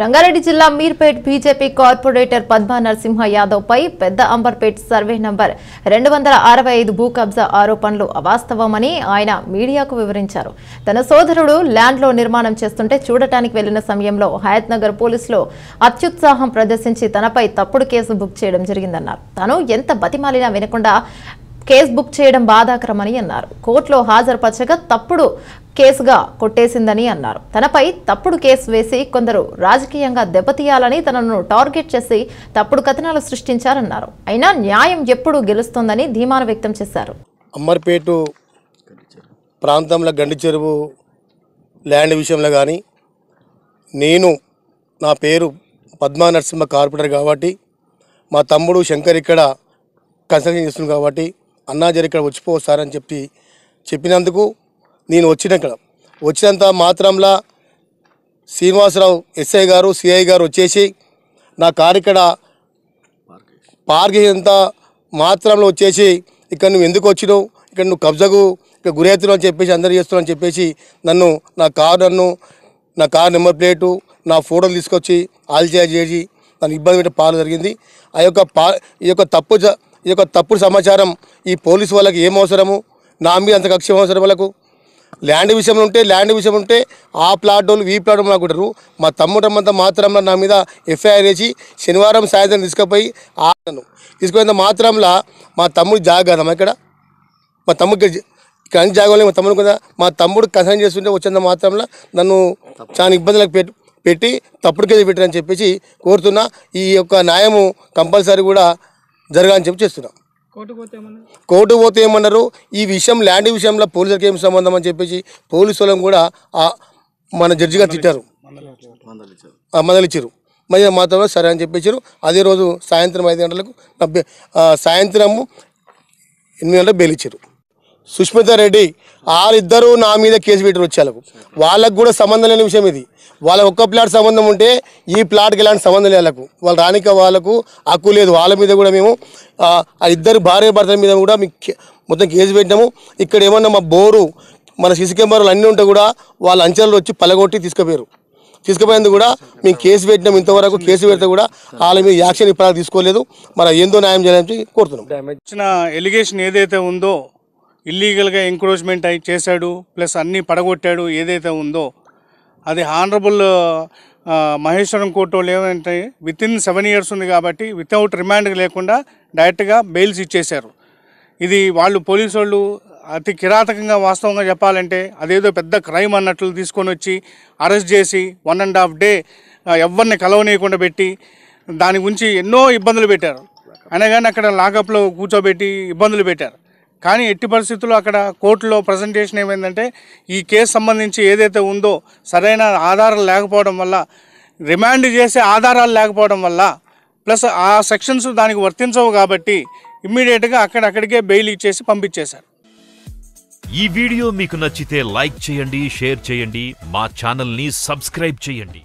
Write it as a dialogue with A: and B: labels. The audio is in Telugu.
A: రంగారెడ్డి జిల్లా మీర్పేట్ బీజేపీ కార్పొరేటర్ పద్మా నరసింహ యాదవ్ పై పెద్ద అంబర్పేట్ సర్వే నంబర్ రెండు వందల అరవై ఐదు భూ కబ్జా ఆరోపణలు అవాస్తవమని ఆయన మీడియాకు వివరించారు. తన సోదరుడు ల్యాండ్లో నిర్మాణం చేస్తుంటే చూడటానికి వెళ్ళిన సమయంలో హయత్ నగర్ పోలీసులు అత్యుత్సాహం ప్రదర్శించి తనపై తప్పుడు కేసు బుక్ చేయడం జరిగిందన్నారు. తాను ఎంత బతిమాలినా వినకుండా కేసు బుక్ చేయడం బాధాకరమని అన్నారు. కోర్టులో హాజరుపరచగా తప్పుడు కేసుగా కొట్టేసిందని అన్నారు. తనపై తప్పుడు కేసు వేసి కొందరు రాజకీయంగా దెబ్బతీయాలని తనను టార్గెట్ చేసి తప్పుడు కథనాలు సృష్టించారన్నారు. అయినా న్యాయం ఎప్పుడు గెలుస్తోందని ధీమాను వ్యక్తం చేశారు.
B: అమ్మర్పేటు ప్రాంతంలో గండి చెరువు ల్యాండ్ విషయంలో కానీ నేను నా పేరు పద్మా నరసింహ కార్పొరేటర్ కాబట్టి మా తమ్ముడు శంకర్ ఇక్కడ కన్సల్టింగ్ చేస్తుంది కాబట్టి అన్నా జర ఇక్కడ వచ్చిపోస్తారని చెప్పి చెప్పినందుకు నేను వచ్చిన ఇక్కడ. వచ్చినంత మాత్రంలో శ్రీనివాసరావు ఎస్ఐ గారు సిఐ గారు వచ్చేసి నా కారు ఇక్కడ పార్క్ ఎంత మాత్రంలో వచ్చేసి ఇక్కడ నువ్వు ఎందుకు వచ్చినావు? ఇక్కడ నువ్వు కబ్జాకు ఇక్కడ గురవుతున్నావు అని చెప్పేసి అందరు చేస్తున్నావు అని చెప్పేసి నన్ను నా కారు నన్ను నా కార్ నెంబర్ ప్లేటు నా ఫోటోలు తీసుకొచ్చి ఆల్చేజ్ చేసి నన్ను ఇబ్బంది పెట్టే పాలు జరిగింది. ఆ యొక్క పా ఈ యొక్క తప్పు ఇది ఈ యొక్క తప్పుడు సమాచారం. ఈ పోలీసు వాళ్ళకి ఏం అవసరము? నా మీద అంత కక్ష అవసరం వాళ్ళకు? ల్యాండ్ విషయంలో ఉంటే ల్యాండ్ విషయం ఉంటే ఆ ప్లాట్ వాళ్ళు ఈ ప్లాట్ వాళ్ళు అనుకుంటారు మా తమ్ముడమ్మంతా అంత మాత్రంలో నా మీద ఎఫ్ఐఆర్ వేసి శనివారం సాయంత్రం తీసుకుపోయి ఆను తీసుకుపోయిన మాత్రంలో మా తమ్ముడు జాగదమ్మా ఇక్కడ. మా తమ్ముడికి ఇక్కడ అన్ని జాగలేదు మా తమ్ముడు కదా. మా తమ్ముడు కన్సర్న్ చేస్తుంటే వచ్చిన మాత్రంలో నన్ను చాలా ఇబ్బందులకు పెట్టి పెట్టి తప్పుడు కేసు పెట్టారని చెప్పేసి కోరుతున్నా. ఈ యొక్క న్యాయము కంపల్సరీ కూడా జరగాలని చెప్పి చేస్తున్నా. కోర్టు పోతే ఏమన్నారు? ఈ విషయం ల్యాండ్ విషయంలో పోలీసులకు ఏం సంబంధం అని చెప్పేసి పోలీసు వాళ్ళని కూడా ఆ మన జడ్జిగా తిట్టారు. మందలిచ్చారు. మరి మాత్రమే సరే అని చెప్పేసారు అదే రోజు సాయంత్రం ఐదు గంటలకు సాయంత్రము ఎనిమిది గంటలకు బెయిల్ ఇచ్చారు. సుష్మిత రెడ్డి వాళ్ళిద్దరూ నా మీద కేసు పెట్టారు వచ్చేలకు వాళ్ళకు కూడా సంబంధం లేని విషయం ఇది. వాళ్ళ ఒక్క ప్లాట్ సంబంధం ఉంటే ఈ ప్లాట్కి ఎలాంటి సంబంధం లేదు వాళ్ళకు. రానిక వాళ్ళకు హక్కు లేదు. వాళ్ళ మీద కూడా మేము ఆ ఇద్దరు భార్య భర్తల మీద కూడా మీకు మొత్తం కేసు పెట్టినాము. ఇక్కడ ఏమన్నా మా బోరు మన సిసి కెమెరాలు అన్నీ ఉంటే కూడా వాళ్ళ అంచెలు వచ్చి పలగొట్టి తీసుకుపోయారు తీసుకుపోయినందుకు కూడా మేము కేసు పెట్టినాం ఇంతవరకు కేసు పెడితే కూడా వాళ్ళ మీద యాక్షన్ ఇప్పటిదాకా తీసుకోలేదు. మన ఏందో న్యాయం చేయాలని కోరుతున్నాం.
C: ఇచ్చిన ఎలిగేషన్ ఏదైతే ఉందో ఇల్లీగల్గా ఎంక్రోచ్మెంట్ అయి చేశాడు ప్లస్ అన్నీ పడగొట్టాడు ఏదైతే ఉందో. అది హానరబుల్ మహేశ్వరం కోర్టు వాళ్ళు ఏమంటే విత్ ఇన్ సెవెన్ ఇయర్స్ ఉంది కాబట్టి వితౌట్ రిమాండ్ లేకుండా డైరెక్ట్గా బెయిల్స్ ఇచ్చేశారు. ఇది వాళ్ళు పోలీసు వాళ్ళు అతి కిరాతకంగా వాస్తవంగా చెప్పాలంటే అదేదో పెద్ద క్రైమ్ అన్నట్లు తీసుకొని వచ్చి అరెస్ట్ చేసి వన్ అండ్ హాఫ్ డే ఎవరిని కలవనీయకుండా పెట్టి దాని గురించి ఎన్నో ఇబ్బందులు పెట్టారు. అనగానే అక్కడ లాకప్లో కూర్చోబెట్టి ఇబ్బందులు పెట్టారు. కానీ ఎట్టి పరిస్థితుల్లో అక్కడ కోర్టులో ప్రజెంటేషన్ ఏమైందంటే ఈ కేసు సంబంధించి ఏదైతే ఉందో సరైన ఆధారాలు లేకపోవడం వల్ల రిమాండ్ చేసే ఆధారాలు లేకపోవడం వల్ల ప్లస్ ఆ సెక్షన్స్ దానికి వర్తించవు కాబట్టి ఇమ్మీడియట్గా అక్కడక్కడికే బెయిల్ ఇచ్చేసి పంపించేశారు.
D: ఈ వీడియో మీకు నచ్చితే లైక్ చేయండి షేర్ చేయండి మా ఛానల్ని సబ్స్క్రైబ్ చేయండి.